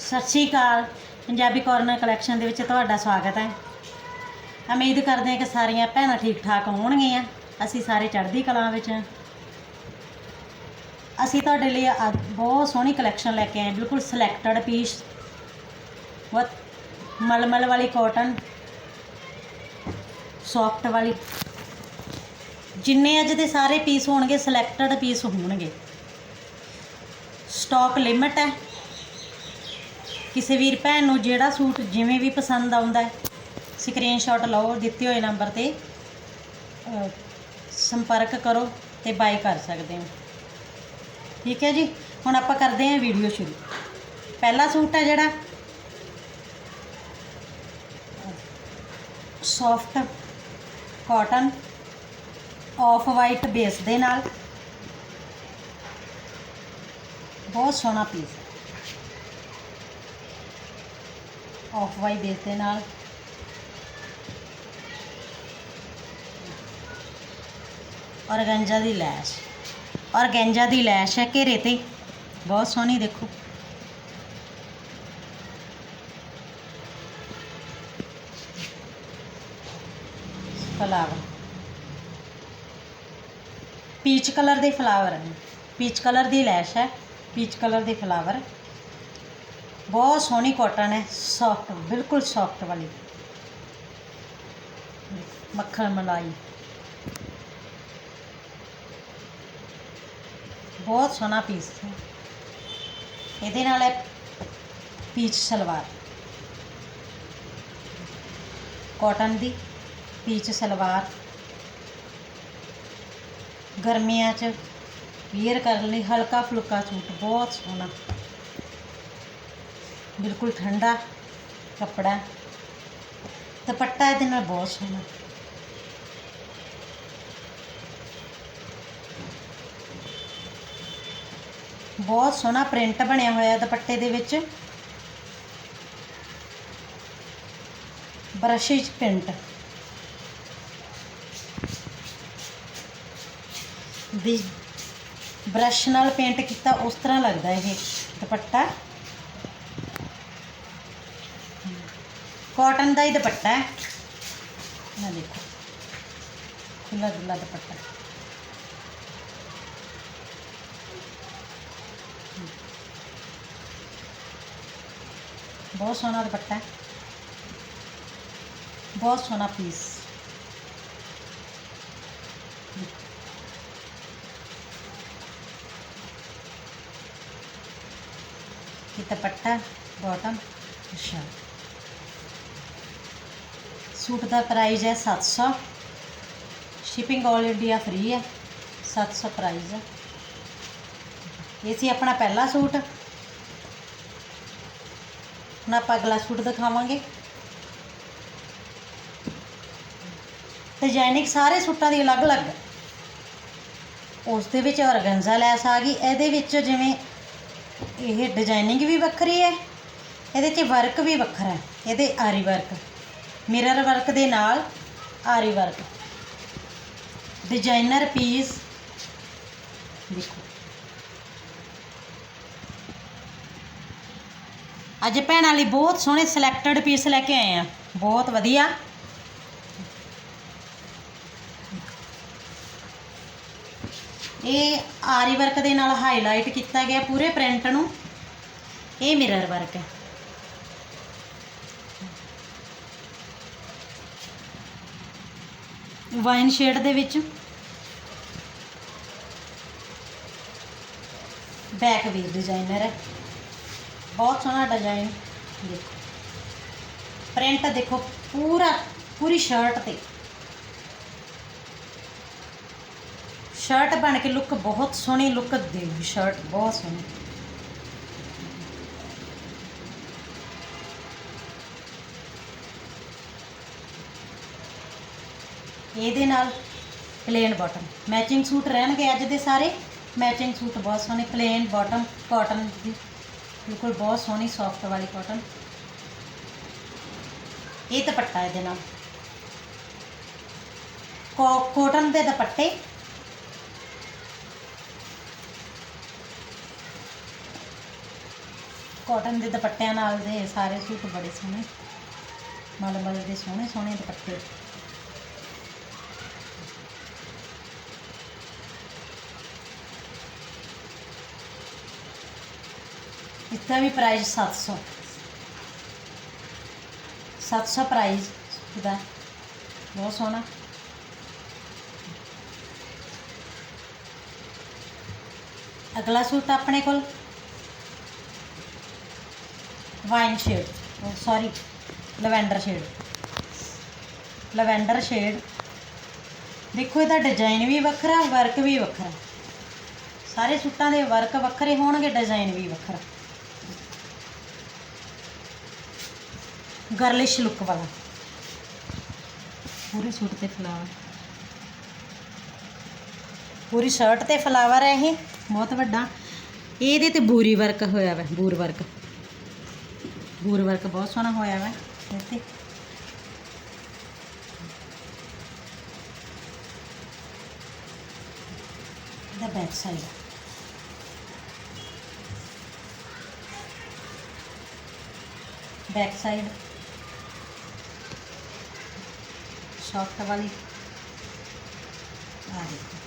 ਸਤਿ ਸ਼੍ਰੀ ਅਕਾਲ। Punjabi corner collection ਦੇ ਵਿੱਚ ਤੁਹਾਡਾ ਸਵਾਗਤ ਹੈ। ਉਮੀਦ ਕਰਦੇ ਹਾਂ ਕਿ ਸਾਰੀਆਂ ਭੈਣਾਂ ਠੀਕ ਠਾਕ ਹੋਣਗੀਆਂ। ਅਸੀਂ ਸਾਰੇ ਚੜ੍ਹਦੀ ਕਲਾ ਵਿੱਚ ਅਸੀਂ ਤੁਹਾਡੇ ਲਈ ਅੱਜ ਬਹੁਤ ਸੋਹਣੀ ਕਲੈਕਸ਼ਨ ਲੈ ਕੇ ਆਏ। ਬਿਲਕੁਲ ਸਿਲੈਕਟਡ ਪੀਸ ਬਹੁਤ ਮਲਮਲ ਵਾਲੀ ਕਾਟਨ ਸੌਫਟ ਵਾਲੀ। ਜਿੰਨੇ ਅੱਜ ਦੇ ਸਾਰੇ ਪੀਸ ਹੋਣਗੇ ਸਿਲੈਕਟਡ ਪੀਸ ਹੋਣਗੇ। ਸਟਾਕ ਲਿਮਟ ਹੈ। ਕਿਸੇ ਵੀਰ ਭੈਣ ਨੂੰ ਜਿਹੜਾ ਸੂਟ ਜਿਵੇਂ ਵੀ ਪਸੰਦ ਆਉਂਦਾ ਹੈ ਸਕਰੀਨਸ਼ਾਟ ਲਓ, ਦਿੱਤੇ ਹੋਏ ਨੰਬਰ ਤੇ ਸੰਪਰਕ ਕਰੋ ਤੇ ਬਾਈ ਕਰ ਸਕਦੇ ਹੋ। ਠੀਕ ਹੈ ਜੀ? ਹੁਣ ਆਪਾਂ ਕਰਦੇ ਹਾਂ ਵੀਡੀਓ ਸ਼ੁਰੂ। ਪਹਿਲਾ ਸੂਟ ਹੈ ਜਿਹੜਾ soft cotton off white base ਦੇ ਨਾਲ। ਬਹੁਤ ਸੋਹਣਾ ਪੀਸ ਹੈ। ਆਫ ਵਾਈਟ ਬੇਸ ਦੇ ਨਾਲ। ਔਰਗੰਜਾ ਦੀ ਲੈਸ਼। ਔਰਗੰਜਾ ਦੀ ਲੈਸ਼ ਹੈ ਘੇਰੇ ਤੇ। ਬਹੁਤ ਸੋਹਣੀ ਦੇਖੋ। ਫਲਾਵਰ। ਪੀਚ ਕਲਰ ਦੇ ਫਲਾਵਰ ਹੈ ਪੀਚ ਕਲਰ ਦੀ ਲੈਸ਼ ਹੈ। ਪੀਚ ਕਲਰ ਦੇ ਫਲਾਵਰ। ਬਹੁਤ ਸੋਹਣੀ ਕਾਟਨ ਹੈ ਸੌਫਟ ਬਿਲਕੁਲ ਸੌਫਟ ਵਾਲੀ। ਮੱਖਣ ਮਲਾਈ। ਬਹੁਤ ਸੋਹਣਾ ਪੀਸ ਹੈ। ਇਹਦੇ ਨਾਲ ਹੈ ਪੀਚ ਸਲਵਾਰ। ਕਾਟਨ ਦੀ ਪੀਚ ਸਲਵਾਰ। ਗਰਮੀਆਂ 'ਚ ਵੀਅਰ ਕਰਨ ਲਈ ਹਲਕਾ ਫੁਲਕਾ ਸੂਟ ਬਹੁਤ ਸੋਹਣਾ। ਬਿਲਕੁਲ ਠੰਡਾ ਕੱਪੜਾ ਦੁਪੱਟਾ ਇਹਦੇ ਨਾਲ ਬਹੁਤ ਸੋਹਣਾ। ਬਹੁਤ ਸੋਹਣਾ ਪ੍ਰਿੰਟ ਬਣਿਆ ਹੋਇਆ ਦੁਪੱਟੇ ਦੇ ਵਿੱਚ। ਬਰਸ਼ਿਸ਼ ਪ੍ਰਿੰਟ। ਦੀ ਬ੍ਰਸ਼ ਨਾਲ ਪੇਂਟ ਕੀਤਾ, ਉਸ ਤਰ੍ਹਾਂ ਲੱਗਦਾ ਇਹ ਦੁਪੱਟਾ। ਕਾਟਨ ਦਾ ਹੀ ਦੁਪੱਟਾ ਹੈ। ਨਾ ਦੇਖੋ। ਖੁੱਲਾ ਡੁੱਲਾ ਦੁਪੱਟਾ। ਬਹੁਤ ਸੋਹਣਾ ਦੁਪੱਟਾ ਹੈ। ਬਹੁਤ ਸੋਹਣਾ ਪੀਸ ਇਹ ਦੁਪੱਟਾ ਬਾਟਮ ਸ਼ਰਟ ਸੂਟ ਦਾ ਪ੍ਰਾਈਸ ਹੈ 700 ਸ਼ਿਪਿੰਗ ਆਲ ਇੰਡੀਆ ਫ੍ਰੀ ਹੈ 700 ਪ੍ਰਾਈਸ ਹੈ। ਇਹ ਸੀ ਆਪਣਾ ਪਹਿਲਾ ਸੂਟ। ਹੁਣ ਆਪਾਂ ਅਗਲਾ ਸੂਟ ਦਿਖਾਵਾਂਗੇ। ਡਿਜ਼ਾਈਨਿੰਗ ਸਾਰੇ ਸੂਟਾਂ ਦੀ ਅਲੱਗ-ਅਲੱਗ। ਉਸ ਦੇ ਵਿੱਚ ਔਰਗੰਜ਼ਾ ਲੈਸ ਆ ਗਈ। ਇਹਦੇ ਵਿੱਚ ਜਿਵੇਂ ਇਹ ਡਿਜ਼ਾਈਨਿੰਗ ਵੀ ਵੱਖਰੀ ਹੈ, ਇਹਦੇ 'ਚ ਵਰਕ ਵੀ ਵੱਖਰਾ ਹੈ, ਇਹਦੇ ਆਰੀ ਵਰਕ ਮਿਰਰ ਵਰਕ ਦੇ ਨਾਲ ਆਰੀ ਵਰਕ ਡਿਜ਼ਾਈਨਰ ਪੀਸ ਦੇਖੋ। ਅੱਜ ਭੈਣਾਂ ਲਈ ਬਹੁਤ ਸੋਹਣੇ ਸਿਲੈਕਟਡ ਪੀਸ ਲੈ ਕੇ ਆਏ ਆ। ਬਹੁਤ ਵਧੀਆ। ਇਹ ਆਰੀ ਵਰਕ ਦੇ ਨਾਲ ਹਾਈਲਾਈਟ ਕੀਤਾ ਗਿਆ ਪੂਰੇ ਪ੍ਰਿੰਟ ਨੂੰ। ਇਹ ਮਿਰਰ ਵਰਕ ਹੈ। ਵਾਈਨ ਸ਼ੇਡ ਦੇ ਵਿੱਚ। ਬੈਕ ਵੀ ਡਿਜ਼ਾਈਨਰ ਹੈ। ਬਹੁਤ ਸੋਹਣਾ ਡਿਜ਼ਾਈਨ। ਦੇਖੋ। ਪ੍ਰਿੰਟ ਦੇਖੋ ਪੂਰਾ, ਪੂਰੀ ਸ਼ਰਟ ਤੇ। ਸ਼ਰਟ ਬਣ ਕੇ ਲੁੱਕ ਬਹੁਤ ਸੋਹਣੀ ਲੁੱਕ ਦੇਊਗੀ ਸ਼ਰਟ ਬਹੁਤ ਸੋਹਣੀ। ਇਹਦੇ ਨਾਲ ਪਲੇਨ ਬਾਟਮ ਮੈਚਿੰਗ ਸੂਟ ਰਹਿਣਗੇ ਅੱਜ ਦੇ ਸਾਰੇ। ਮੈਚਿੰਗ ਸੂਟ ਬਹੁਤ ਸੋਹਣੇ ਪਲੇਨ ਬਾਟਮ ਕਾਟਨ ਦੀ। ਬਿਲਕੁਲ ਬਹੁਤ ਸੋਹਣੀ ਸੌਫਟ ਵਾਲੀ ਕਾਟਨ ਇਹ ਦੁਪੱਟਾ ਇਹਦੇ ਨਾਲ। ਕੋਟਨ ਦੇ ਦੁਪੱਟੇ। ਕਾਟਨ ਦੇ ਦੁਪੱਟਿਆਂ ਨਾਲ ਦੇ ਸਾਰੇ ਸੂਟ ਬੜੇ ਸੋਹਣੇ। ਮਲਮਲ ਦੇ ਸੋਹਣੇ ਸੋਹਣੇ ਦੁਪੱਟੇ। इसका भी प्राइस सात सौ ਸੱਤ ਸੌ ਪ੍ਰਾਈਸ ਇਹਦਾ ਬਹੁਤ ਸੋਹਣਾ ਅਗਲਾ ਸੂਟ ਆਪਣੇ ਕੋਲ wine shade sorry lavender shade lavender shade ਦੇਖੋ ਇਹਦਾ ਡਿਜ਼ਾਈਨ ਵੀ ਵੱਖਰਾ ਵਰਕ ਵੀ ਵੱਖਰਾ ਸਾਰੇ ਸੂਟਾਂ ਦੇ ਵਰਕ ਵੱਖਰੇ ਹੋਣਗੇ ਡਿਜ਼ਾਈਨ ਵੀ ਵੱਖਰਾ ਗਰਲਿਸ਼ ਲੁੱਕ ਵਾਲਾ। ਪੂਰੇ ਸੂਟ ਤੇ ਫਲਾਵਰ ਪੂਰੀ ਸ਼ਰਟ ਤੇ ਫਲਾਵਰ ਹੈ ਇਹ, ਬਹੁਤ ਵੱਡਾ। ਇਹਦੇ ਤੇ ਬੂਰੀ ਵਰਕ ਹੋਇਆ ਵਾ, ਬੂਰ ਵਰਕ ਬੂਰ ਵਰਕ ਬਹੁਤ ਸੋਹਣਾ ਹੋਇਆ ਵਾ ਇੱਥੇ ਦਾ back side back side soft वाली आ देखो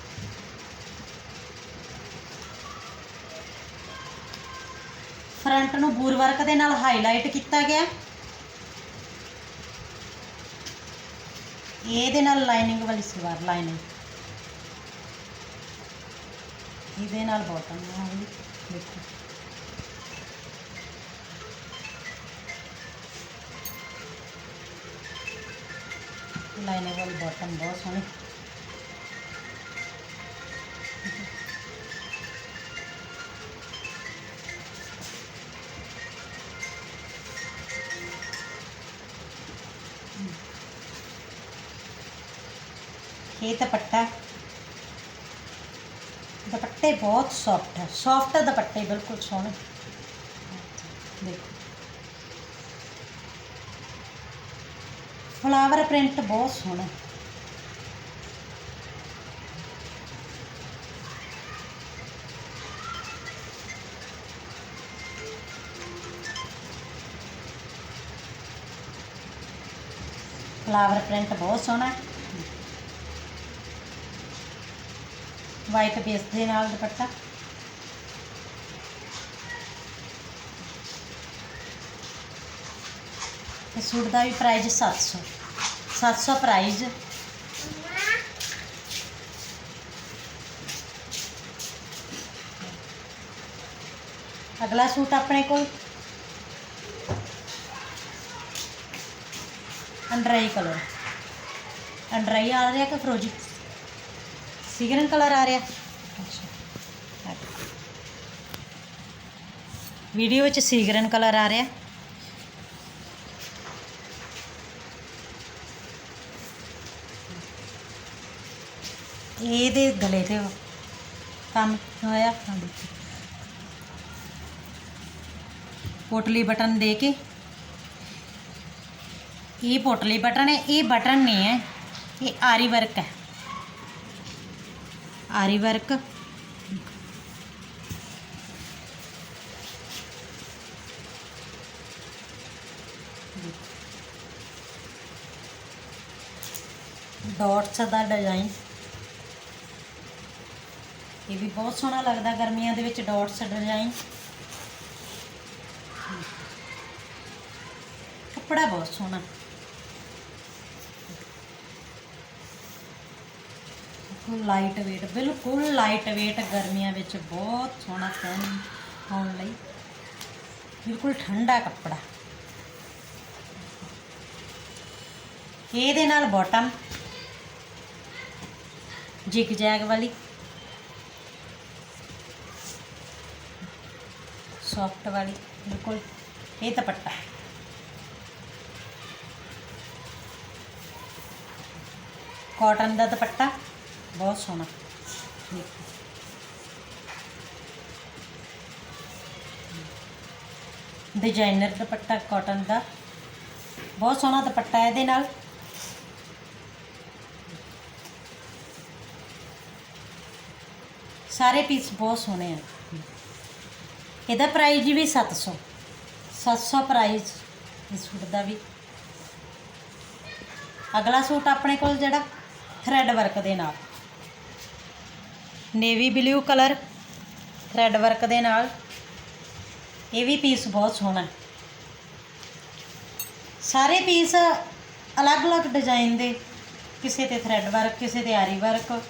ਫਰੰਟ ਨੂੰ ਬੂਰ ਵਰਕ ਦੇ ਨਾਲ ਹਾਈਲਾਈਟ ਕੀਤਾ ਗਿਆ ਇਹਦੇ ਨਾਲ ਲਾਈਨਿੰਗ ਵਾਲੀ ਸਲਵਾਰ ਲਾਈਨਿੰਗ ਇਹਦੇ ਨਾਲ ਬਾਟਮ ਨਾਲ ਵੀ ਦੇਖੋ ਲਾਈਨਿੰਗ ਵਾਲੀ ਬਾਟਮ ਬਹੁਤ ਸੋਹਣੀ ਇਹ ਦੁਪੱਟਾ ਦੁਪੱਟੇ ਬਹੁਤ ਸੌਫਟ ਹੈ ਸੌਫਟ ਦੁਪੱਟੇ ਬਿਲਕੁਲ ਸੋਹਣੇ ਦੇਖੋ ਫਲਾਵਰ ਪ੍ਰਿੰਟ ਬਹੁਤ ਸੋਹਣਾ ਫਲਾਵਰ ਪ੍ਰਿੰਟ ਬਹੁਤ ਸੋਹਣਾ ਵਾਈਟ ਬੇਸ ਦੇ ਨਾਲ ਦੁਪੱਟਾ। ਤੇ ਸੂਟ ਦਾ ਵੀ ਪ੍ਰਾਈਸ 700 700 ਪ੍ਰਾਈਸ ਅਗਲਾ ਸੂਟ ਆਪਣੇ ਕੋਲ। ਅੰਡਰਾਈ ਕਲਰ ਅੰਡਰਾਈ ਆ ਰਿਹਾ ਕਿ ਫਰੋਜੀ? ਸਿਗਰਨ ਕਲਰ ਆ ਰਿਹਾ। ਵੀਡੀਓ ਵਿੱਚ ਸਿਗਰਨ ਕਲਰ ਆ ਰਿਹਾ। ਇਹਦੇ ਗਲੇ ਤੇ ਕੰਮ ਹੋਇਆ ਹਾਂ ਦੇਖੋ। ਪੋਟਲੀ ਬਟਨ ਦੇ ਕੇ। ਇਹ ਪੋਟਲੀ ਬਟਨ ਹੈ, ਇਹ ਬਟਨ ਨਹੀਂ ਹੈ, ਇਹ ਆਰੀ ਵਰਕ ਹੈ। ਆਰੀ ਵਰਕ। ਡਾਟਸ ਦਾ ਡਿਜ਼ਾਈਨ ਇਹ ਵੀ ਬਹੁਤ ਸੋਹਣਾ ਲੱਗਦਾ ਗਰਮੀਆਂ ਦੇ ਵਿੱਚ ਡਾਟਸ ਡਿਜ਼ਾਈਨ। ਕੱਪੜਾ ਬਹੁਤ ਸੋਹਣਾ। ਲਾਈਟ weight, ਬਿਲਕੁਲ ਲਾਈਟ weight ਗਰਮੀਆਂ ਵਿੱਚ ਬਹੁਤ ਸੋਹਣਾ ਪਹਿਨ ਪਾਉਣ ਲਈ। ਬਿਲਕੁਲ ਠੰਡਾ ਕੱਪੜਾ। ਇਹਦੇ ਨਾਲ ਬਾਟਮ ਜਿਗ ਜੈਗ ਵਾਲੀ। ਸੌਫਟ ਵਾਲੀ, ਬਿਲਕੁਲ। ਇਹ ਦੁਪੱਟਾ ਕਾਟਨ ਦਾ ਦੁਪੱਟਾ, ਬਹੁਤ ਸੋਹਣਾ। ਦੇਖੋ। ਡਿਜ਼ਾਈਨਰ ਦੁਪੱਟਾ ਕਾਟਨ ਦਾ। ਬਹੁਤ ਸੋਹਣਾ ਦੁਪੱਟਾ ਇਹਦੇ ਨਾਲ। ਸਾਰੇ ਪੀਸ ਬਹੁਤ ਸੋਹਣੇ ਆ। ਇਹਦਾ ਪ੍ਰਾਈਸ ਵੀ 700 700 ਪ੍ਰਾਈਸ ਇਸ ਸੂਟ ਦਾ ਵੀ। ਅਗਲਾ ਸੂਟ ਆਪਣੇ ਕੋਲ ਜਿਹੜਾ ਥਰੈਡ ਵਰਕ ਦੇ ਨਾਲ। Navy blue colour thread work ਦੇ ਨਾਲ। ਇਹ ਵੀ ਪੀਸ ਬਹੁਤ ਸੋਹਣਾ ਸਾਰੇ ਪੀਸ ਅਲੱਗ-ਅਲੱਗ ਡਿਜ਼ਾਈਨ ਦੇ। ਕਿਸੇ ਤੇ ਥਰੈਡ ਵਰਕ ਕਿਸੇ ਤੇ ਆਰੀ ਵਰਕ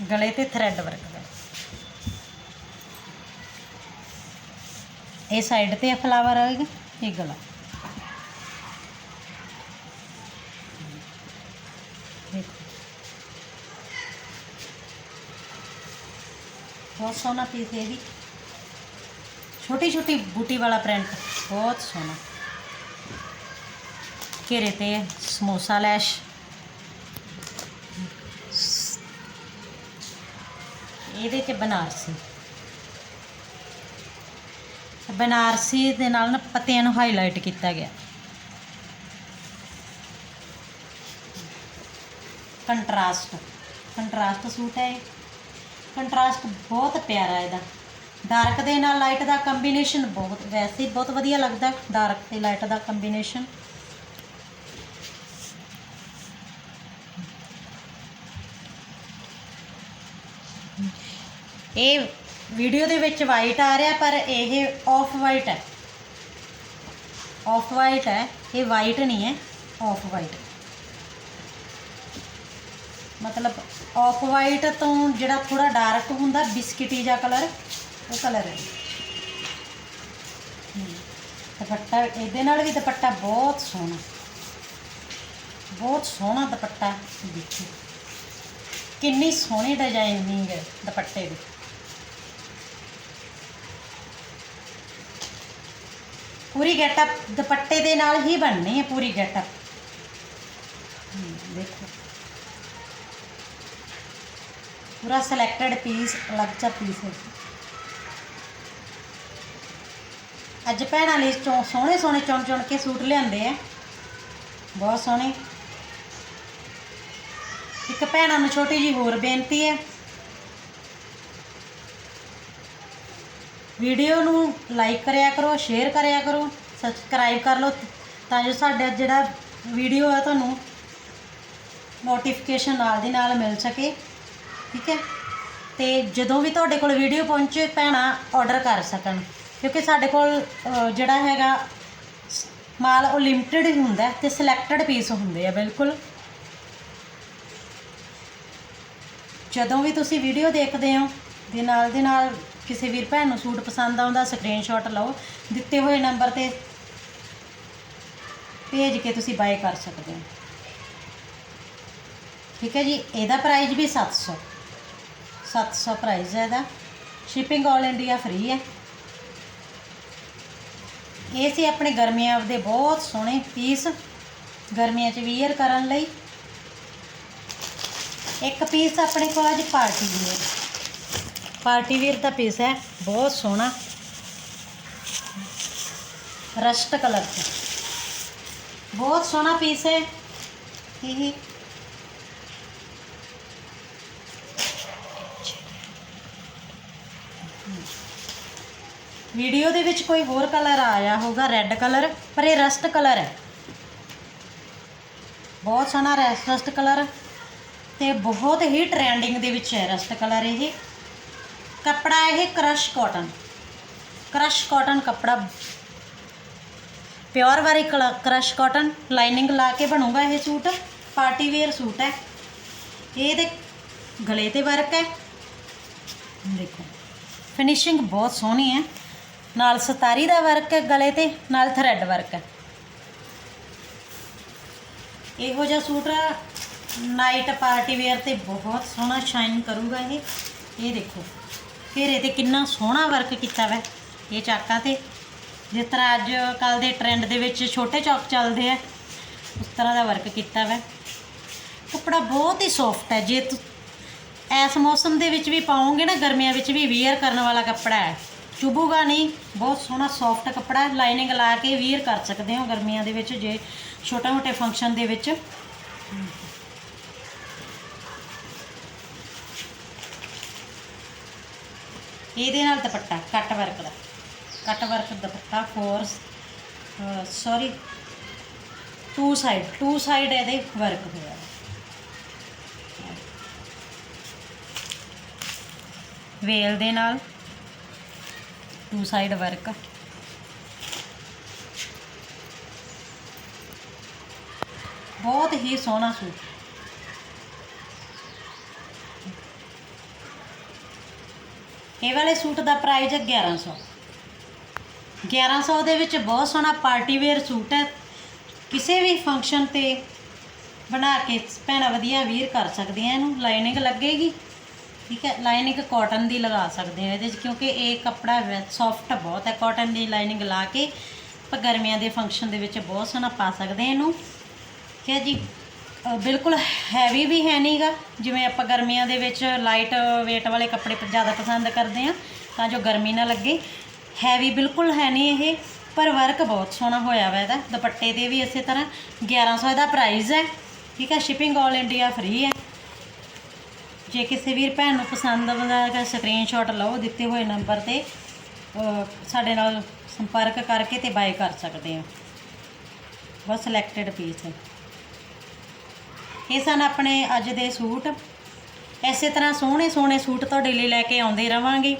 ਗਲੇ ਤੇ ਥਰੈਡ ਵਰਕ ਦਾ ਇਹ ਸਾਈਡ ਤੇ ਫਲਾਵਰ ਆਏਗਾ ਇਹ ਗਲਾ ਦੇਖੋ ਬਹੁਤ ਸੋਹਣਾ ਪੀਸ ਹੈ ਇਹ ਵੀ ਛੋਟੀ ਛੋਟੀ ਬੂਟੀ ਵਾਲਾ ਪ੍ਰਿੰਟ ਬਹੁਤ ਸੋਹਣਾ ਘੇਰੇ ਤੇ ਸਮੋਸਾ ਲੈਸ਼ ਇਹਦੇ ਚ ਬਨਾਰਸੀ। ਬਨਾਰਸੀ ਦੇ ਨਾਲ ਨਾ ਪੱਤਿਆਂ ਨੂੰ ਹਾਈਲਾਈਟ ਕੀਤਾ ਗਿਆ। ਕੰਟਰਾਸਟ ਕੰਟਰਾਸਟ ਸੂਟ ਹੈ ਇਹ। ਕੰਟਰਾਸਟ ਬਹੁਤ ਪਿਆਰਾ ਇਹਦਾ। ਡਾਰਕ ਦੇ ਨਾਲ ਲਾਈਟ ਦਾ ਕੰਬੀਨੇਸ਼ਨ ਬਹੁਤ, ਵੈਸੇ ਬਹੁਤ ਵਧੀਆ ਲੱਗਦਾ ਡਾਰਕ ਤੇ ਲਾਈਟ ਦਾ ਕੰਬੀਨੇਸ਼ਨ ਇਹ ਵੀਡੀਓ ਦੇ ਵਿੱਚ ਵਾਈਟ ਆ ਰਿਹਾ, ਪਰ ਇਹ ਆਫ ਵਾਈਟ ਹੈ। ਆਫ ਵਾਈਟ ਹੈ, ਇਹ ਵਾਈਟ ਨਹੀਂ ਹੈ ਆਫ ਵਾਈਟ ਮਤਲਬ ਆਫ ਵਾਈਟ ਤੋਂ ਜਿਹੜਾ ਥੋੜਾ ਡਾਰਕ ਹੁੰਦਾ ਬਿਸਕਿਟੀ ਜਿਹਾ ਕਲਰ ਉਹ ਕਲਰ ਹੈ। ਦੁਪੱਟਾ ਇਹਦੇ ਨਾਲ ਵੀ ਦੁਪੱਟਾ ਬਹੁਤ ਸੋਹਣਾ। ਬਹੁਤ ਸੋਹਣਾ ਦੁਪੱਟਾ, ਦੇਖੋ। ਕਿੰਨੀ ਸੋਹਣੀ ਡਿਜ਼ਾਈਨਿੰਗ ਹੈ ਦੁਪੱਟੇ ਦੀ। ਪੂਰੀ ਗੈਟਅਪ ਦੁਪੱਟੇ ਦੇ ਨਾਲ ਹੀ ਬਣਨੀ ਹੈ ਪੂਰੀ ਗੈਟਅਪ ਦੇਖੋ। ਪੂਰਾ ਸਿਲੈਕਟਡ ਪੀਸ ਅਲੱਗ ਚਾ ਪੀਸ ਹੈ। ਅੱਜ ਭੈਣਾਂ ਲਈ ਚੋਂ, ਸੋਹਣੇ ਸੋਹਣੇ ਚੁਣ ਚੁਣ ਕੇ ਸੂਟ ਲਿਆਂਦੇ ਆ। ਬਹੁਤ ਸੋਹਣੇ। ਇੱਕ ਭੈਣਾਂ ਨੂੰ ਛੋਟੀ ਜੀ ਹੋਰ ਬੇਨਤੀ ਹੈ। ਵੀਡੀਓ ਨੂੰ ਲਾਈਕ ਕਰਿਆ ਕਰੋ, ਸ਼ੇਅਰ ਕਰਿਆ ਕਰੋ ਸਬਸਕ੍ਰਾਈਬ ਕਰ ਲਓ, ਤਾਂ ਜੋ ਸਾਡਾ ਜਿਹੜਾ ਵੀਡੀਓ ਹੈ ਤੁਹਾਨੂੰ ਨੋਟੀਫਿਕੇਸ਼ਨ ਨਾਲ ਦੀ ਨਾਲ ਮਿਲ ਸਕੇ, ਠੀਕ ਹੈ? ਤੇ ਜਦੋਂ ਵੀ ਤੁਹਾਡੇ ਕੋਲ ਵੀਡੀਓ ਪਹੁੰਚੇ, ਭੈਣਾਂ ਆਰਡਰ ਕਰ ਸਕਣ, ਕਿਉਂਕਿ ਸਾਡੇ ਕੋਲ ਜਿਹੜਾ ਹੈਗਾ ਮਾਲ ਉਹ ਲਿਮਟਿਡ ਹੀ ਹੁੰਦਾ ਹੈ ਤੇ ਸਿਲੈਕਟਡ ਪੀਸ ਹੁੰਦੇ ਆ, ਬਿਲਕੁਲ। ਜਦੋਂ ਵੀ ਤੁਸੀਂ ਵੀਡੀਓ ਦੇਖਦੇ ਹੋ, ਦੇ ਨਾਲ ਦੇ ਨਾਲ ਕਿਸੇ ਵੀਰ ਭੈਣ ਨੂੰ ਸੂਟ ਪਸੰਦ ਆਉਂਦਾ ਸਕਰੀਨਸ਼ਾਟ ਲਓ, ਦਿੱਤੇ ਹੋਏ ਨੰਬਰ ਤੇ ਭੇਜ ਕੇ ਤੁਸੀਂ ਬਾਏ ਕਰ ਸਕਦੇ ਹੋ। ਠੀਕ ਹੈ ਜੀ, ਇਹਦਾ ਪ੍ਰਾਈਸ ਵੀ 700 700 ਪ੍ਰਾਈਸ ਹੈ ਇਹਦਾ। ਸ਼ਿਪਿੰਗ ਆਲ ਇੰਡੀਆ ਫ੍ਰੀ ਹੈ। ਇਹ ਸੀ ਆਪਣੇ ਗਰਮੀਆਂ ਦੇ ਬਹੁਤ ਸੋਹਣੇ ਪੀਸ ਗਰਮੀਆਂ 'ਚ ਵੀਅਰ ਕਰਨ ਲਈ। ਇੱਕ ਪੀਸ ਆਪਣੇ ਕੋਲ ਅੱਜ ਪਾਰਟੀ ਵੀਅਰ ਪਾਰਟੀ ਵੀਅਰ ਦਾ ਪੀਸ ਹੈ, ਬਹੁਤ ਸੋਹਣਾ। ਰਸਟ ਕਲਰ 'ਚ। ਬਹੁਤ ਸੋਹਣਾ ਪੀਸ ਹੈ। ਇਹ। ਵੀਡੀਓ ਦੇ ਵਿੱਚ ਕੋਈ ਹੋਰ ਕਲਰ ਆਇਆ ਹੋਊਗਾ ਰੈੱਡ ਕਲਰ, ਪਰ ਇਹ ਰਸਟ ਕਲਰ ਹੈ। ਬਹੁਤ ਸੋਹਣਾ ਰਸਟ ਕਲਰ ਤੇ ਬਹੁਤ ਹੀ ਟ੍ਰੈਂਡਿੰਗ ਦੇ ਵਿੱਚ ਹੈ ਰਸਟ ਕਲਰ ਇਹ। ਕੱਪੜਾ ਇਹ ਕ੍ਰਸ਼ ਕਾਟਨ ਕ੍ਰਸ਼ ਕਾਟਨ ਕੱਪੜਾ ਪਿਓਰ ਵਾਰੀ ਕ੍ਰਸ਼ ਕਾਟਨ ਲਾਈਨਿੰਗ ਲਾ ਕੇ ਬਣੂਗਾ ਇਹ ਸੂਟ ਪਾਰਟੀ ਵੇਅਰ ਸੂਟ ਹੈ ਇਹਦੇ ਗਲੇ ਤੇ ਵਰਕ ਹੈ ਦੇਖੋ ਫਿਨਿਸ਼ਿੰਗ ਬਹੁਤ ਸੋਹਣੀ ਹੈ ਨਾਲ ਸਤਾਰੀ ਦਾ ਵਰਕ ਹੈ ਗਲੇ ਤੇ ਨਾਲ ਥਰੈਡ ਵਰਕ ਹੈ ਇਹੋ ਜਿਹਾ ਸੂਟ ਨਾਈਟ ਪਾਰਟੀ ਵੇਅਰ ਤੇ ਬਹੁਤ ਸੋਹਣਾ ਸ਼ਾਈਨ ਕਰੂਗਾ ਇਹ ਇਹ ਦੇਖੋ ਘੇਰੇ ਤੇ ਕਿੰਨਾ ਸੋਹਣਾ ਵਰਕ ਕੀਤਾ ਵੈ ਇਹ ਚਾਕਾਂ ਤੇ। ਜਿਸ ਤਰ੍ਹਾਂ ਅੱਜ ਕੱਲ ਦੇ ਟ੍ਰੈਂਡ ਦੇ ਵਿੱਚ ਛੋਟੇ ਚੌਕ ਚੱਲਦੇ ਆ, ਉਸ ਤਰ੍ਹਾਂ ਦਾ ਵਰਕ ਕੀਤਾ ਵੈ। ਕੱਪੜਾ ਬਹੁਤ ਹੀ ਸੌਫਟ ਹੈ। ਜੇ ਤੁ ਐਸ ਮੌਸਮ ਦੇ ਵਿੱਚ ਵੀ ਪਾਉਂਗੇ ਨਾ, ਗਰਮੀਆਂ ਵਿੱਚ ਵੀ ਵੀਅਰ ਕਰਨ ਵਾਲਾ ਕੱਪੜਾ ਹੈ। ਚੁਭੂਗਾ ਨਹੀਂ, ਬਹੁਤ ਸੋਹਣਾ ਸੌਫਟ ਕੱਪੜਾ ਲਾਈਨਿੰਗ ਲਾ ਕੇ ਵੀਅਰ ਕਰ ਸਕਦੇ ਹੋ ਗਰਮੀਆਂ ਦੇ ਵਿੱਚ, ਜੇ ਛੋਟਾ ਮੋਟੇ ਫੰਕਸ਼ਨ ਦੇ ਵਿੱਚ। ਇਹਦੇ ਨਾਲ ਦੁਪੱਟਾ ਕੱਟ ਵਰਕ ਦਾ। Cut work dupatta force sorry two side two side ਇਹਦੇ ਵਰਕ ਹੋਇਆ। ਵੇਲ ਦੇ ਨਾਲ ਟੂ ਸਾਈਡ ਵਰਕ ਬਹੁਤ ਹੀ ਸੋਹਣਾ ਸੂਟ। ਇਹ ਵਾਲੇ ਸੂਟ ਦਾ ਪ੍ਰਾਈਸ ਹੈ 1100 1100 ਦੇ ਵਿੱਚ ਬਹੁਤ ਸੋਹਣਾ ਪਾਰਟੀ ਵੇਅਰ ਸੂਟ ਹੈ। ਕਿਸੇ ਵੀ ਫੰਕਸ਼ਨ ਤੇ ਬਣਾ ਕੇ ਭੈਣਾਂ ਵਧੀਆ ਵੀਅਰ ਕਰ ਸਕਦੀਆਂ, ਇਹਨੂੰ ਲਾਈਨਿੰਗ ਲੱਗੇਗੀ। ਠੀਕ ਹੈ ਲਾਈਨਿੰਗ ਕਾਟਨ ਦੀ ਲਗਾ ਸਕਦੇ ਹੋ ਇਹਦੇ 'ਚ, ਕਿਉਂਕਿ ਇਹ ਕੱਪੜਾ ਸੌਫਟ ਬਹੁਤ ਹੈ। ਕਾਟਨ ਦੀ ਲਾਈਨਿੰਗ ਲਾ ਕੇ ਆਪਾਂ ਗਰਮੀਆਂ ਦੇ ਫੰਕਸ਼ਨ ਦੇ ਵਿੱਚ ਬਹੁਤ ਸੋਹਣਾ ਪਾ ਸਕਦੇ ਹਾਂ ਇਹਨੂੰ। ਠੀਕ ਹੈ ਜੀ। ਬਿਲਕੁਲ ਹੈਵੀ ਵੀ ਹੈ ਨਹੀਂਗਾ ਜਿਵੇਂ ਆਪਾਂ ਗਰਮੀਆਂ ਦੇ ਵਿੱਚ ਲਾਈਟ weight ਵਾਲੇ ਕੱਪੜੇ ਜ਼ਿਆਦਾ ਪਸੰਦ ਕਰਦੇ ਆ ਤਾਂ ਜੋ ਗਰਮੀ ਨਾ ਲੱਗੇ। ਹੈਵੀ ਬਿਲਕੁਲ ਹੈ ਨਹੀਂ ਇਹ, ਪਰ ਵਰਕ ਬਹੁਤ ਸੋਹਣਾ ਹੋਇਆ ਵਾ ਇਹਦਾ। ਦੁਪੱਟੇ ਤੇ ਵੀ ਇਸੇ ਤਰ੍ਹਾਂ। 1100 ਇਹਦਾ ਪ੍ਰਾਈਸ ਹੈ। ਠੀਕ ਹੈ ਸ਼ਿਪਿੰਗ ਆਲ ਇੰਡੀਆ ਫ੍ਰੀ ਹੈ। ਜੇ ਕਿਸੇ ਵੀਰ ਭੈਣ ਨੂੰ ਪਸੰਦ ਆਉਂਦਾ ਤਾਂ ਸਕਰੀਨਸ਼ਾਟ ਲਓ, ਦਿੱਤੇ ਹੋਏ ਨੰਬਰ ਤੇ। ਸਾਡੇ ਨਾਲ ਸੰਪਰਕ ਕਰਕੇ ਤੇ ਬਾਏ ਕਰ ਸਕਦੇ ਹੋ। ਬਸ ਸਿਲੈਕਟਡ ਪੀਸ ਹੈ। ਇਹ ਸਨ ਆਪਣੇ ਅੱਜ ਦੇ ਸੂਟ। ਇਸੇ ਤਰ੍ਹਾਂ ਸੋਹਣੇ ਸੋਹਣੇ ਸੂਟ ਤੁਹਾਡੇ ਲਈ ਲੈ ਕੇ ਆਉਂਦੇ ਰਵਾਂਗੇ।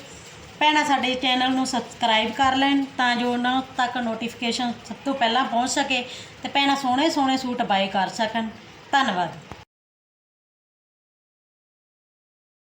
ਭੈਣਾਂ, ਸਾਡੇ ਚੈਨਲ ਨੂੰ ਸਬਸਕ੍ਰਾਈਬ ਕਰ ਲੈਣ ਤਾਂ ਜੋ ਉਹਨਾਂ ਤੱਕ ਨੋਟੀਫਿਕੇਸ਼ਨ ਸਭ ਤੋਂ ਪਹਿਲਾਂ ਪਹੁੰਚ ਸਕੇ ਤੇ ਭੈਣਾਂ ਸੋਹਣੇ ਸੋਹਣੇ ਸੂਟ ਬਾਏ ਕਰ ਸਕਣ। ਧੰਨਵਾਦ।